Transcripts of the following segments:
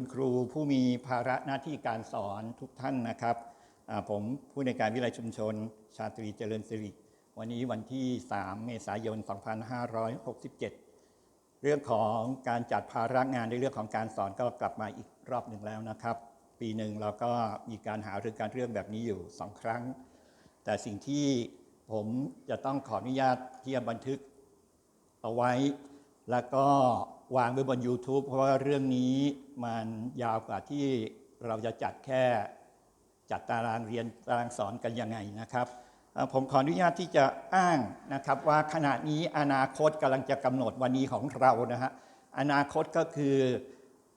คุณครูผู้มีภาระหน้าที่การสอนทุกท่านนะครับ ผมผู้ในการวิทยาลัยชุมชน ชาตรีเจริญสิริวันนี้วันที่ 3 เมษายน 2567 เรื่องของการจัดภาระงานในเรื่องของการสอนก็กลับมาอีกรอบหนึ่งแล้วนะครับ ปีหนึ่งเราก็มีการหารือการเรื่องแบบนี้อยู่สองครั้ง แต่สิ่งที่ผมจะต้องขออนุญาตที่จะบันทึกเอาไว้แล้วก็ วางไว้บน YouTube เพราะว่าเรื่องนี้มันยาวกว่าที่เราจะจัดแค่จัดตารางเรียนตารางสอนกันยังไงนะครับ ผมขออนุญาตที่จะอ้างนะครับว่าขณะนี้อนาคตกำลังจะกำหนดวันนี้ของเรานะฮะอนาคตก็คือ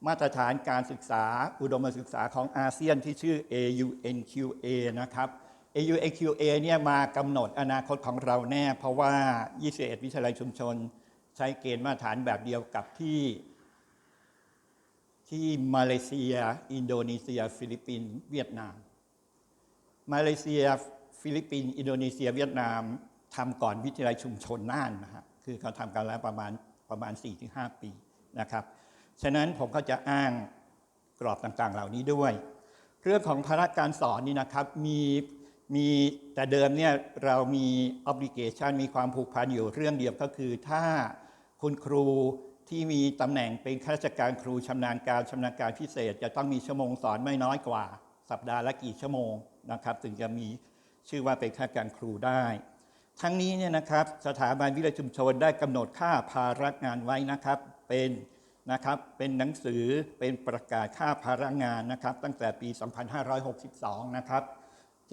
มาตรฐานการศึกษาอุดมศึกษาของอาเซียนที่ชื่อ AUNQA นะครับ AUNQA เนี่ยมากำหนดอนาคตของเราแน่ เพราะว่า 21 วิทยาลัยชุมชน ใช้เกณฑ์มาตรฐานแบบเดียวกับที่ ที่มาเลเซีย อินโดนีเซีย ฟิลิปปินส์เวียดนาม มาเลเซีย ฟิลิปปินส์อินโดนีเซีย เวียดนามทำก่อนวิทยาลัยชุมชนน่านนะฮะคือเขาทำกันแล้วประมาณประมาณ 4-5 ปีนะครับฉะนั้นผมก็จะอ้างกรอบต่างๆ เหล่านี้ด้วย เรื่องของภาระการสอนนี่นะครับมี มีแต่เดิมเนี่ยเรามี obligation มีความผูกพันอยู่เรื่องเดียวก็คือ ถ้าคุณครูที่มีตำแหน่งเป็นข้าราชการครูชำนาญการชำนาญการพิเศษ จะต้องมีชั่วโมงสอนไม่น้อยกว่า สัปดาห์ละกี่ชั่วโมงนะครับถึงจะมีชื่อว่าเป็นข้าราชการครูได้ ทั้งนี้เนี่ยนะครับสถาบันวิทยาชุมชนได้กำหนดค่าภาระงานไว้นะครับเป็นนะครับเป็นหนังสือเป็นประกาศค่าภาระงานนะครับ ตั้งแต่ปี 2562 นะครับ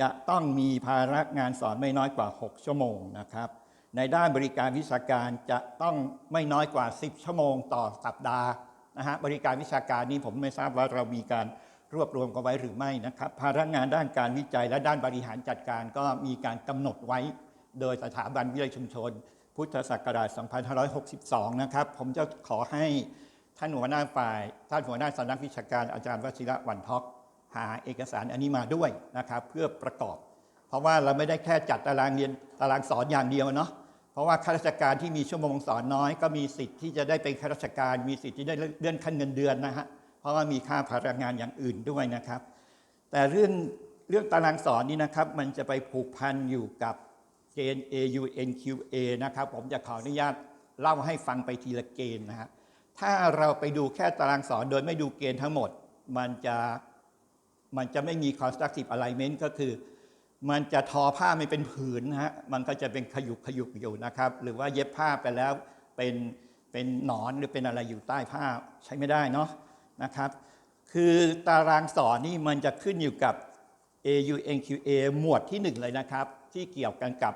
จะต้องมีภาระงานสอนไม่น้อยกว่า 6 ชั่วโมงนะครับ ในด้านบริการวิชาการจะต้องไม่น้อยกว่า 10 ชั่วโมงต่อสัปดาห์นะฮะบริการวิชาการนี้ผมไม่ทราบว่าเรามีการรวบรวมกันไว้หรือไม่นะครับ ภาระงานด้านการวิจัยและด้านบริหารจัดการก็มีการกำหนดไว้ โดยสถาบันวิทยชุมชน พุทธศักราช 2562 นะครับ ผมจะขอให้ท่านหัวหน้าฝ่าย ท่านหัวหน้าสำนักวิชาการอาจารย์วชิระวันทอก หาเอกสารอันนี้มาด้วยนะครับเพื่อประกอบ เพราะว่าเราไม่ได้แค่จัดตารางเรียนตารางสอนอย่างเดียวเนาะเพราะว่าข้าราชการที่มีชั่วโมงสอนน้อย ก็มีสิทธิ์ที่จะได้เป็นข้าราชการ มีสิทธิ์ที่ได้เลื่อนขั้นเงินเดือนนะฮะเพราะว่ามีค่าพลังงานอย่างอื่นด้วยนะครับ แต่เรื่องเรื่องตารางสอนนี้นะครับมันจะไปผูกพันอยู่กับเกณฑ์ AUNQA นะครับผมจะขออนุญาตเล่าให้ฟังไปทีละเกณฑ์นะฮะถ้าเราไปดูแค่ตารางสอนโดยไม่ดูเกณฑ์ทั้งหมด มันจะ มันจะไม่มี constructive alignment ก็คือ มันจะทอผ้าไม่เป็นผืนนะฮะมันก็จะเป็นขยุกขยุกอยู่นะครับ หรือว่าเย็บผ้าไปแล้วเป็นเป็นหนอนหรือเป็นอะไรอยู่ใต้ผ้าใช้ไม่ได้เนาะนะครับ คือตารางสอนนี่มันจะขึ้นอยู่กับ AUNQA หมวดที่หนึ่งเลยนะครับ ที่เกี่ยวกันกับ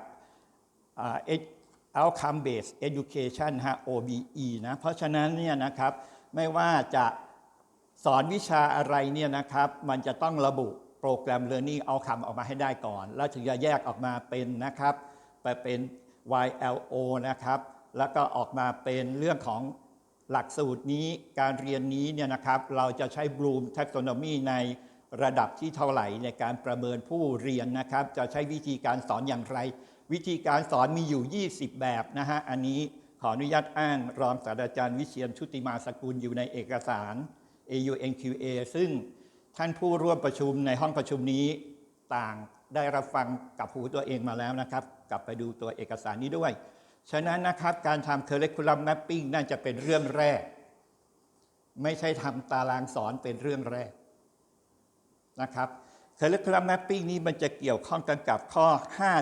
outcome based education ฮะ OBE นะเพราะฉะนั้นเนี่ยนะครับไม่ว่าจะ สอนวิชาอะไรเนี่ยนะครับ มันจะต้องระบุโปรแกรม Learning Outcome ออกมาให้ได้ก่อน แล้วถึงจะแยกออกมาเป็นนะครับไปเป็น YLO นะครับ แล้วก็ออกมาเป็นเรื่องของหลักสูตรนี้การเรียนนี้เนี่ยนะครับ เราจะใช้ Bloom Taxonomy ในระดับที่เท่าไหร่ในการประเมินผู้เรียนนะครับ จะใช้วิธีการสอนอย่างไร วิธีการสอนมีอยู่ 20 แบบนะฮะอันนี้ขออนุญาตอ้างรองศาสตราจารย์วิเชียนชุติมาสกุลอยู่ในเอกสาร AUNQA ซึ่งท่านผู้ร่วมประชุมในห้องประชุมนี้ต่างได้รับฟังกับหูตัวเองมาแล้วนะครับ กลับไปดูตัวเอกสารนี้ด้วย ฉะนั้นนะครับการทำ curriculum mapping น่าจะเป็นเรื่องแรก ไม่ใช่ทำตารางสอนเป็นเรื่องแรกนะครับ curriculum mapping นี้มันจะเกี่ยวข้องกันกับข้อ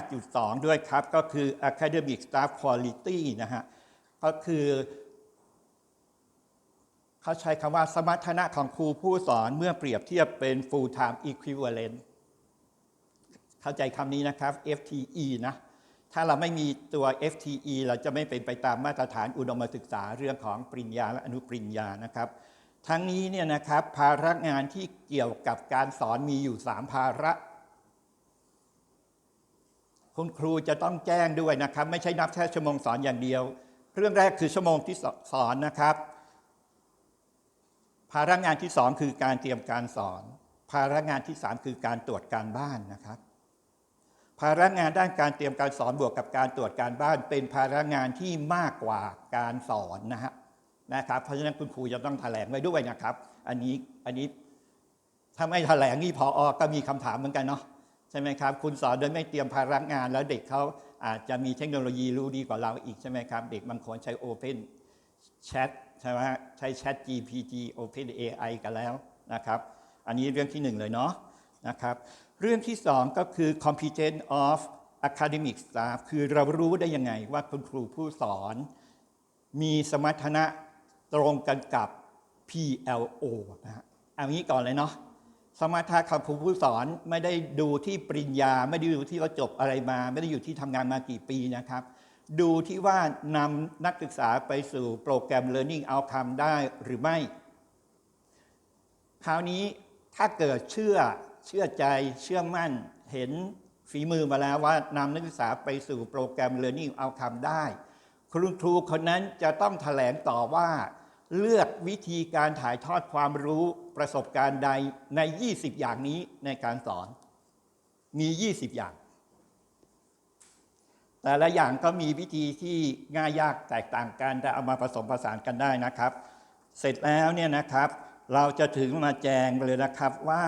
5.2 ด้วยครับ ก็คือ academic staff quality นะฮะก็คือ เขาใช้คำว่าสมรรถนะของครูผู้สอนเมื่อเปรียบเทียบเป็น full time equivalent เข้าใจคำนี้นะครับ FTE นะ ถ้าเราไม่มีตัว FTE เราจะไม่เป็นไปตามมาตรฐานอุดมศึกษาเรื่องของปริญญาและอนุปริญญานะครับ ทั้งนี้เนี่ยนะครับภาระงานที่เกี่ยวกับการสอนมีอยู่ 3 ภาระคุณครูจะต้องแจ้งด้วยนะครับ ไม่ใช่นับแค่ชั่วโมงสอนอย่างเดียว เรื่องแรกคือชั่วโมงที่สอนนะครับ ภาระงานที่สองคือการเตรียมการสอน ภาระงานที่สามคือการตรวจการบ้านนะครับ ภาระงานด้านการเตรียมการสอนบวกกับการตรวจการบ้าน เป็นภาระงานที่มากกว่าการสอนนะฮะนะครับ เพราะฉะนั้นคุณครูจะต้องแถลงไว้ด้วยนะครับ อันนี้อันนี้ถ้าไม่แถลงนี่พออก็มีคำถามเหมือนกันเนาะใช่ไหมครับ คุณสอนโดยไม่เตรียมภาระงาน แล้วเด็กเขาอาจจะมีเทคโนโลยีรู้ดีกว่าเราอีกใช่ไหมครับ เด็กบางคนใช้ Open Chat ใช่ไหมใช้ Chat GPT Open AI กันแล้วนะครับ อันนี้เรื่องที่หนึ่งเลยเนาะนะครับ เรื่องที่สองก็คือ competence of academic staff คือเรารู้ได้ยังไงว่าคุณครูผู้สอน มีสมรรถนะตรงกันกับ PLO นะฮะเอางี้ก่อนเลยเนาะสมรรถนะคำครูผู้สอนไม่ได้ดูที่ปริญญา ไม่ได้ดูที่ว่าจบอะไรมา ไม่ได้อยู่ที่ทำงานมากี่ปีนะครับ ดูที่ว่านำนักศึกษาไปสู่โปรแกรม Learning Outcome ได้หรือไม่ คราวนี้ถ้าเกิดเชื่อเชื่อใจเชื่อมั่นเห็นฝีมือมาแล้วว่านำนักศึกษาไปสู่โปรแกรม Learning Outcome ได้คุณครูคนนั้นจะต้องแถลงต่อว่า เลือกวิธีการถ่ายทอดความรู้ประสบการณ์ใดใน 20 อย่างนี้ในการสอนมี 20 อย่าง แต่ละอย่างก็มีวิธีที่ง่ายยากแตกต่างกันแต่เอามาผสมผสานกันได้นะครับ เสร็จแล้วเนี่ยนะครับ เราจะถึงมาแจงเลยนะครับว่า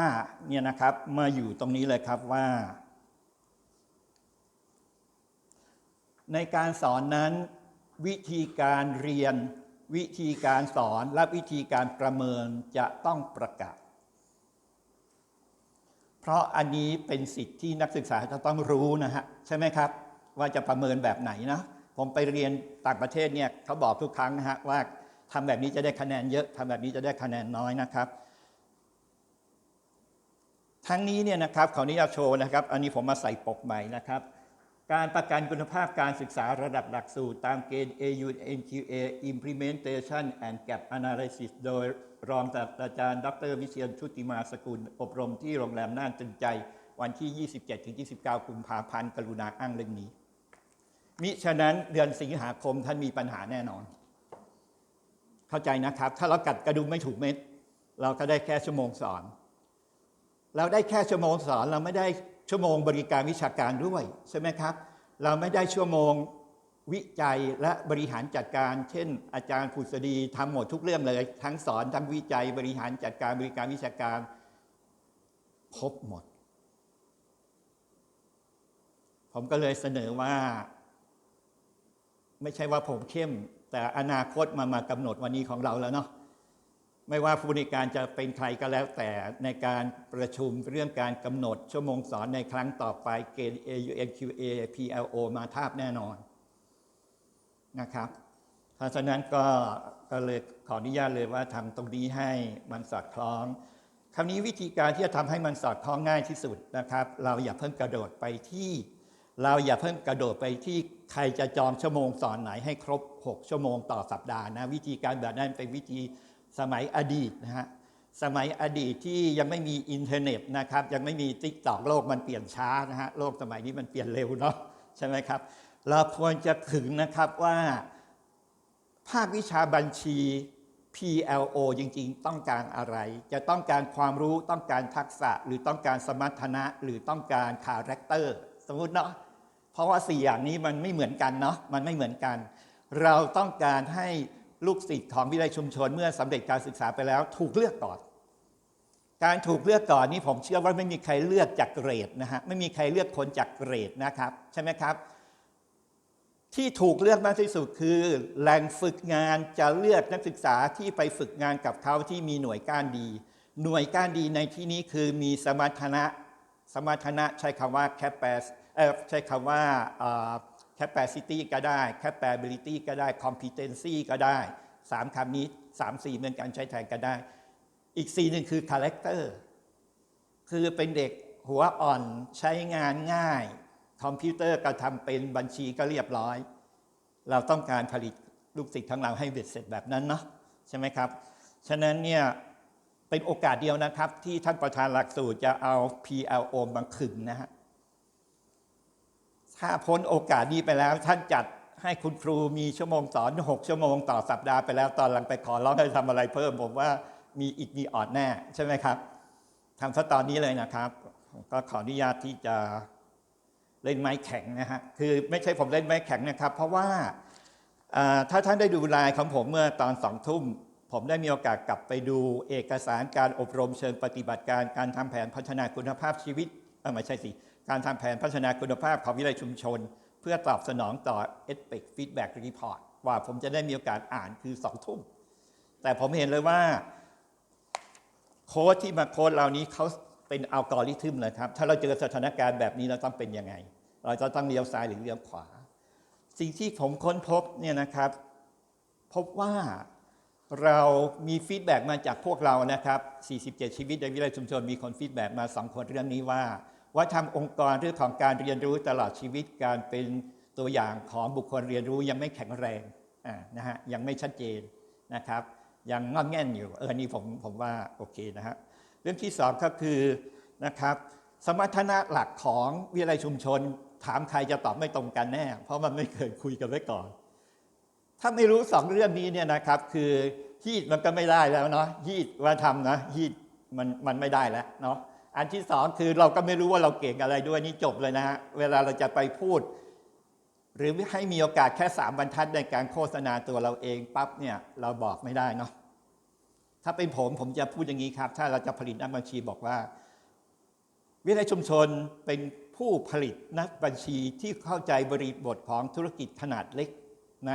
เนี่ยนะครับมาอยู่ตรงนี้เลยครับว่า ในการสอนนั้น วิธีการเรียน วิธีการสอนและวิธีการประเมินจะต้องประกาศเพราะอันนี้เป็นสิทธิที่นักศึกษาจะต้องรู้นะฮะใช่ไหมครับ ว่าจะประเมินแบบไหนนะ ผมไปเรียนต่างประเทศเนี่ยเขาบอกทุกครั้งนะฮะว่าทำแบบนี้จะได้คะแนนเยอะทำแบบนี้จะได้คะแนนน้อยนะครับ ทั้งนี้เนี่ยนะครับขออนุญาตโชว์นะครับ อันนี้ผมมาใส่ปกใหม่นะครับ การประกันคุณภาพการศึกษาระดับหลักสูตร ตามเกณฑ์ AU NQA Implementation and Gap Analysis โดยรองศาสตราจารย์ ดร วิเชียนชุติมาสกุล อบรมที่โรงแรมน่านตึงใจ วันที่ 27-29 กุมภาพันธ์กรุณาอ้างเรื่องนี้ มิฉะนั้นเดือนสิงหาคมท่านมีปัญหาแน่นอน เข้าใจนะครับ ถ้าเรากัดกระดุมไม่ถูกเม็ด เราก็ได้แค่ชั่วโมงสอน เราได้แค่ชั่วโมงสอน เราไม่ได้ชั่วโมงบริการวิชาการด้วยใช่ไหมครับ เราไม่ได้ชั่วโมงวิจัยและบริหารจัดการ เช่น อาจารย์ผุษดีทำหมดทุกเรื่องเลย ทั้งสอนทั้งวิจัยบริหารจัดการบริการวิชาการครบหมด ผมก็เลยเสนอว่า ไม่ใช่ว่าผมเข้ม แต่อนาคตมามากำหนดวันนี้ของเราแล้วเนาะไม่ว่าผู้บริการจะเป็นใครก็แล้วแต่ในการประชุมเรื่องการกำหนดชั่วโมงสอนในครั้งต่อไปเกณฑ์ AUNQA PLO มาทาบแน่นอนนะครับเพราะฉะนั้นก็ก็เลยขออนุญาตเลยว่าทำตรงนี้ให้มันสอดคล้อง คราวนี้วิธีการที่จะทำให้มันสอดคล้องง่ายที่สุดนะครับ เราอย่าเพิ่งกระโดดไปที่ เราอย่าเพิ่งกระโดดไปที่ใครจะจองชั่วโมงสอนไหนให้ครบ 6 ชั่วโมงต่อสัปดาห์นะวิธีการแบบนั้นเป็นวิธีสมัยอดีตนะฮะสมัยอดีตที่ยังไม่มีอินเทอร์เน็ตนะครับยังไม่มีติ๊กตอกโลกมันเปลี่ยนช้านะฮะโลกสมัยนี้มันเปลี่ยนเร็วเนาะใช่ไหมครับ เราควรจะถึงนะครับว่าภาควิชาบัญชี PLO จริงๆ ต้องการอะไร จะต้องการความรู้ต้องการทักษะ หรือต้องการสมรรถนะ หรือต้องการคาแรคเตอร์ มมติเนาะเพราะว่าสี่อย่างนี้มันไม่เหมือนกันเนาะมันไม่เหมือนกัน เราต้องการให้ลูกศิษย์ของวิทยาลัยชุมชน เมื่อสำเร็จการศึกษาไปแล้ว ถูกเลือกก่อนการถูกเลือกก่อนนี้ผมเชื่อว่าไม่มีใครเลือกจากเกรดนะฮะไม่มีใครเลือกคนจากเกรดนะครับ ใช่ไหมครับ ที่ถูกเลือกมากที่สุดคือแหล่งฝึกงานจะเลือกนักศึกษาที่ไปฝึกงานกับเขาที่มีหน่วยก้านดี หน่วยก้านดีในที่นี้คือมีสมรรถนะสมรรถนะใช้คำว่า capacity เอ่อ ใช้คำว่าเอ่อ capacity ก็ได้ capability ก็ได้ competency ก็ได้สามคำนี้สามสี่เหมือนกันใช้แทนกันได้ อีกสี่หนึ่งคือ character คือเป็นเด็กหัวอ่อนใช้งานง่าย คอมพิวเตอร์ก็ทำเป็นบัญชีก็เรียบร้อย เราต้องการผลิตลูกศิษย์ทั้งเราให้เบ็ดเสร็จแบบนั้นเนาะใช่ไหมครับ ฉะนั้นเนี่ยเป็นโอกาสเดียวนะครับ ที่ท่านประธานหลักสูตรจะเอา PLO มาขึงนะฮะ ถ้าพ้นโอกาสนี้ไปแล้ว ท่านจัดให้คุณครูมีชั่วโมงสอน 6 ชั่วโมงต่อสัปดาห์ไปแล้วตอนหลังไปขอร้องให้ทำอะไรเพิ่มผมว่ามีอีกมีออดแน่ใช่ไหมครับทำซะตอนนี้เลยนะครับ ก็ขออนุญาตที่จะเล่นไม้แข็งนะฮะคือไม่ใช่ผมเล่นไม้แข็งนะครับ เพราะว่าถ้าท่านได้ดูไลน์ของผมเมื่อตอนสองทุ่มผผมได้มีโอกาสกลับไปดูเอกสารการอบรมเชิงปฏิบัติการการทำแผนพัฒนาคุณภาพชีวิตเออไม่ใช่สิ การทำแผนพัฒนาคุณภาพของวิทยาชุมชน เพื่อตอบสนองต่อ e p i c Feedback Report กว่าผมจะได้มีโอกาสอ่านคือสองทุ่ม แต่ผมเห็นเลยว่า โค้ดที่มาโค้ดเหล่านี้เขาเป็นอัลกอริทึมเลยครับ ถ้าเราเจอสถานการณ์แบบนี้เราต้องเป็นยังไง เราจะต้องเลี้ยวซ้ายหรือเลี้ยวขวา สิ่งที่ผมค้นพบเนี่ยนะครับ พบว่าเรามีฟีดแบ็กมาจากพวกเรานะครับ 47 ชีวิตในวิทยาชุมชนมีคนฟีดแบ็กมาสองคนเรื่องนี้ว่า ว่าทำองค์กรเรื่องของการเรียนรู้ตลอดชีวิตการเป็นตัวอย่างของบุคคลเรียนรู้ยังไม่แข็งแรงนะฮะยังไม่ชัดเจนนะครับ ยังงอนแง่นอยู่เออนี่ผมผมว่าโอเคนะฮะเรื่องที่สองก็คือนะครับสมรรถนะหลักของวิทยาลัยชุมชน ถามใครจะตอบไม่ตรงกันแน่ เพราะมันไม่เคยคุยกันไว้ก่อน ถ้าไม่รู้สองเรื่องนี้เนี่ยนะครับ คือฮีดมันก็ไม่ได้แล้วเนาะฮีดว่าทำนะฮีดมันมันไม่ได้แล้วเนาะ อันที่สองคือเราก็ไม่รู้ว่าเราเก่งอะไรด้วยนี่จบเลยนะฮะเวลาเราจะไปพูด หรือให้มีโอกาสแค่สามบรรทัดในการโฆษณาตัวเราเองปั๊บเนี่ยเราบอกไม่ได้เนาะถ้าเป็นผมผมจะพูดอย่างนี้ครับ ถ้าเราจะผลิตนักบัญชีบอกว่า วิทยาชุมชนเป็นผู้ผลิตนักบัญชีที่เข้าใจบริบทของธุรกิจขนาดเล็กใน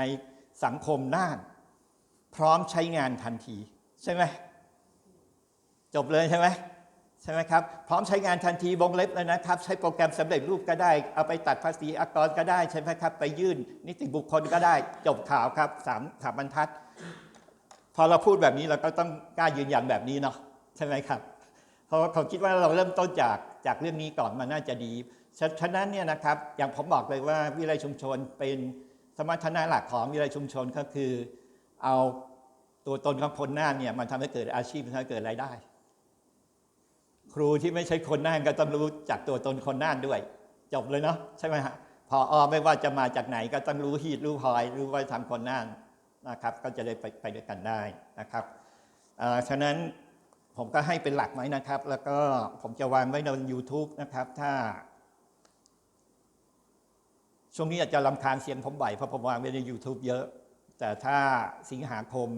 สังคมน่าน พร้อมใช้งานทันที ใช่ไหมจบเลยใช่ไหม ใช่ไหมครับ พร้อมใช้งานทันทีวงเล็บเลยนะครับ ใช้โปรแกรมสำเร็จรูปก็ได้ เอาไปตัดภาษีอากรก็ได้ใช่ไหมครับ ไปยื่นนิติบุคคลก็ได้ จบข่าวครับสามสามบรรทัด พอเราพูดแบบนี้เราก็ต้องกล้ายืนยันแบบนี้เนาะใช่ไหมครับ เพราะว่าเขาคิดว่าเราเริ่มต้นจากจากเรื่องนี้ก่อนมันน่าจะดี ฉะนั้นเนี่ยนะครับ อย่างผมบอกเลยว่าวิทยาลัยชุมชนเป็นสมรรถนะหลักของวิทยาลัยชุมชนก็คือ เอาตัวตนของคนน่านเนี่ยมันทำให้เกิดอาชีพทำให้เกิดรายได้ รูที่ไม่ใช่คนน่านก็ต้องรู้จักตัวตนคนน่านด้วย จบเลยเนาะใช่ไหมฮะพออไม่ว่าจะมาจากไหนก็ต้องรู้ฮีดรู้พลอย รู้ว่าทำคนน่านนะครับ ก็จะได้ไปไปด้วยกันได้นะครับฉะนั้นผมก็ให้เป็นหลักไว้นะครับ แล้วก็ผมจะวางไว้ใน YouTube นะครับ ถ้า ช่วงนี้อาจจะลำคาญเสียงผมบ่อยเพราะผมวางไว้ใน YouTube เยอะ แต่ถ้าสิงหาคม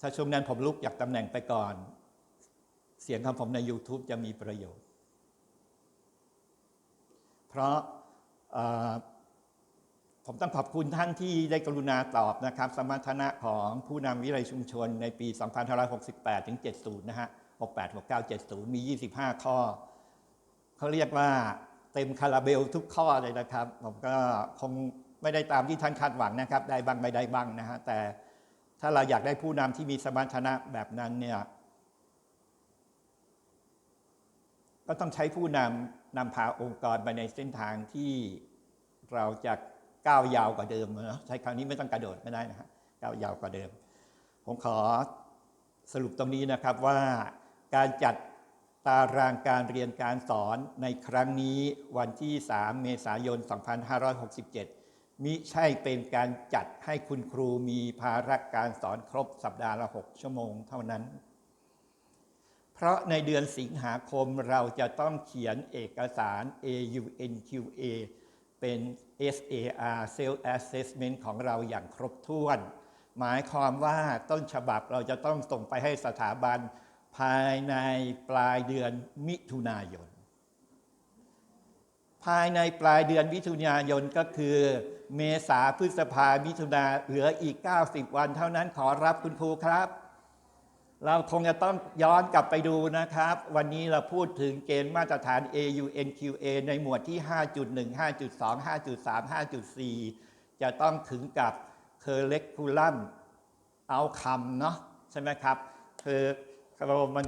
ถ้าช่วงนั้นผมลุกจากตำแหน่งไปก่อน เสียงของผมใน YouTube จะมีประโยชน์ เพราะผมต้องขอบคุณท่านที่ได้กรุณาตอบนะครับ สมรรถนะของผู้นำวิทยาลัยชุมชนในปี 2568 ถึง 70 นะฮะ 68 69 70 มี 25 ข้อ เขาเรียกว่าเต็มคาราเบลทุกข้อเลยนะครับ ผมก็คงไม่ได้ตามที่ท่านคาดหวังนะครับ ได้บ้างไม่ได้บ้างนะฮะ แต่ถ้าเราอยากได้ผู้นำที่มีสมรรถนะแบบนั้นเนี่ย ก็ต้องใช้ผู้นำนำพาองค์กรไปในเส้นทางที่เราจะก้าวยาวกว่าเดิมเนาะใช้คำนี้ไม่ต้องกระโดดไม่ได้นะฮะก้าวยาวกว่าเดิม ผมขอสรุปตรงนี้นะครับว่าการจัดตารางการเรียนการสอนในครั้งนี้วันที่ 3 เมษายน 2567 มิใช่เป็นการจัดให้คุณครูมีภาระการสอนครบสัปดาห์ละ 6 ชั่วโมงเท่านั้น เพราะในเดือนสิงหาคมเราจะต้องเขียนเอกสาร AUNQA เป็น SAR Self Assessment ของเราอย่างครบถ้วน หมายความว่าต้นฉบับเราจะต้องส่งไปให้สถาบันภายในปลายเดือนมิถุนายน ภายในปลายเดือนมิถุนายนก็คือ เมษาพฤษภามิถุนาเหลืออีก 90 วันเท่านั้นขอรับคุณครูครับ เราคงจะต้องย้อนกลับไปดูนะครับ วันนี้เราพูดถึงเกณฑ์มาตรฐาน AUNQA ในหมวดที่ 5.1 5.2 5.3 5.4 จะต้องถึงกับ Curriculum Outcome เนาะใช่ไหมครับ คือเรามัน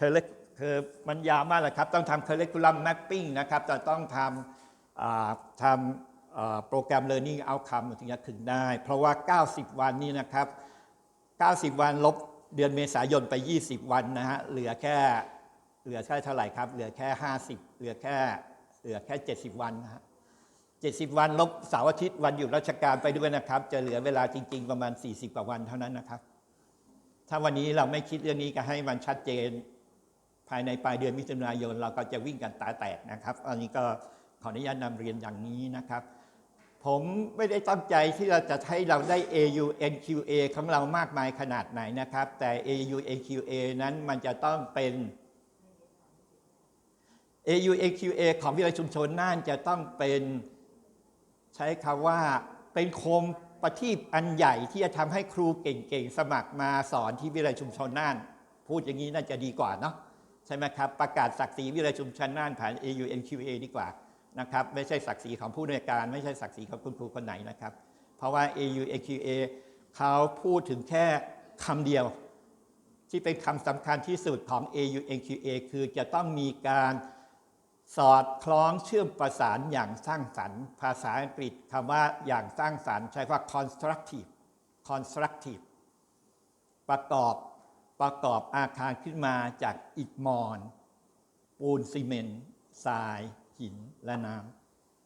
curric- คือมันยาวมากเลยครับ ต้องทำ Curriculum Mapping นะครับจะต้องทำทำโปรแกรม Learning Outcome ถึงจะถึงได้ เพราะว่า 90 วันนี้นะครับ 90 วันลบ เดือนเมษายนไป 20 วันนะฮะเหลือแค่เหลือแค่เท่าไหร่ครับ เหลือแค่ 50 เหลือแค่เหลือแค่ 70 วันนะฮะ70 วันลบเสาร์อาทิตย์วันหยุดราชการไปด้วยนะครับ จะเหลือเวลาจริง ๆ ประมาณ 40 กว่าวันเท่านั้นนะครับ ถ้าวันนี้เราไม่คิดเรื่องนี้ก็ให้มันชัดเจน ภายในปลายเดือนมิถุนายนเราก็จะวิ่งกันตาแตกนะครับ อันนี้ก็ขออนุญาตนำเรียนอย่างนี้นะครับ ผมไม่ได้ตั้งใจที่เราจะให้เราได้ AU NQA ของเรามากมายขนาดไหนนะครับ แต่ AU NQA นั้นมันจะต้องเป็น AU NQA ของวิทยาชุมชนน่านจะต้องเป็นใช้คำว่าเป็นโคมประทีปอันใหญ่ที่จะทำให้ครูเก่งๆ สมัครมาสอนที่วิทยาชุมชนน่าน พูดอย่างนี้น่าจะดีกว่าเนาะใช่ไหมครับ ประกาศศักดิ์ศรีวิทยาชุมชนน่านผ่าน AU NQA ดีกว่า นะครับไม่ใช่ศักดิ์ศรีของผู้ในวยการ ไม่ใช่ศักดิ์ศรีของคุณครูคนไหนนะครับ เพราะว่า AU NQA เขาพูดถึงแค่คำเดียว ที่เป็นคำสำคัญที่สุดของ AU NQA คือจะต้องมีการสอดคล้องเชื่อมประสานอย่างสร้างสรรค์ ภาษาอังกฤษคำว่าอย่างสร้างสรรค์ใช้ว่า constructive constructive ประกอบประกอบอาคารขึ้นมาจากอิฐมอนปูนซีเมนต์ทราย หินและน้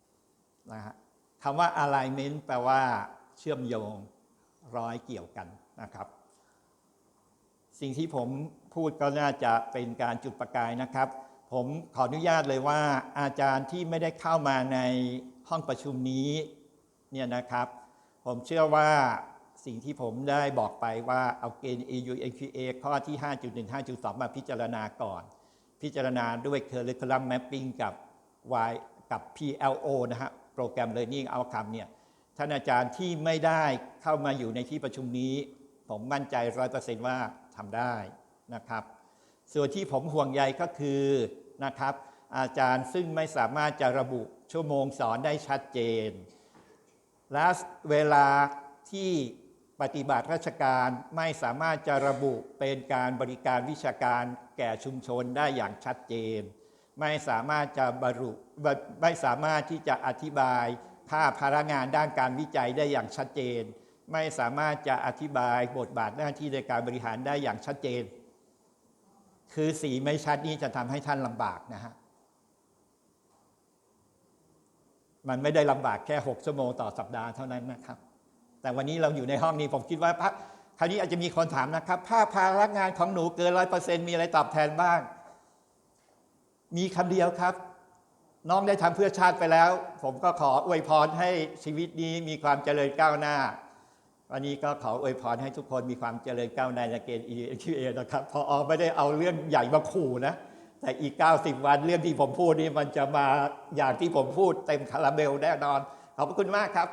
ำนะฮะคำว่า alignment แปลว่าเชื่อมโยงร้อยเกี่ยวกันนะครับ สิ่งที่ผมพูดก็น่าจะเป็นการจุดประกายนะครับ ผมขออนุญาตเลยว่า อาจารย์ที่ไม่ได้เข้ามาในห้องประชุมนี้เนี่ยนะครับ ผมเชื่อว่าสิ่งที่ผมได้บอกไปว่าเอาเกณฑ์ EU NQA ข้อที่ 5.1 5.2 มาพิจารณาก่อน พิจารณาด้วย Curriculum Mapping กับ Y กับ PLO นะฮะ Program Learning Outcome เนี่ย ท่านอาจารย์ที่ไม่ได้เข้ามาอยู่ในที่ประชุมนี้ ผมมั่นใจร้อยเปอร์เซนต์ว่าทำได้นะครับ ส่วนที่ผมห่วงใยก็คือนะครับ อาจารย์ซึ่งไม่สามารถจะระบุชั่วโมงสอนได้ชัดเจน และเวลาที่ปฏิบัติราชการไม่สามารถจะระบุเป็นการบริการวิชาการแก่ชุมชนได้อย่างชัดเจน ไม่สามารถจะบรรลุไม่สามารถที่จะอธิบายภาพพลังงานด้านการวิจัยได้อย่างชัดเจน ไม่สามารถจะอธิบายบทบาทหน้าที่ในการบริหารได้อย่างชัดเจน คือสีไม่ชัดนี่จะทำให้ท่านลำบากนะฮะมันไม่ได้ลำบากแค่ 6 ชั่วโมงต่อสัปดาห์เท่านั้นนะครับ แต่วันนี้เราอยู่ในห้องนี้ผมคิดว่าพระคราวนี้อาจจะมีคนถามนะครับภาพพารักงานของหนูเกินร้อยเปอร์เซ็นต์มีอะไรตอบแทนบ้าง มีคำเดียวครับ น้องได้ทำเพื่อชาติไปแล้ว ผมก็ขออวยพรให้ชีวิตนี้มีความเจริญก้าวหน้า วันนี้ก็ขออวยพรให้ทุกคนมีความเจริญก้าวหน้าในเกณฑ์ EQA นะครับพออไม่ได้เอาเรื่องใหญ่มาขู่นะแต่อีก 90 วันเรื่องที่ผมพูดนี่มันจะมาอย่างที่ผมพูดเต็มคาราเบลแน่นอน ขอบคุณมากครับ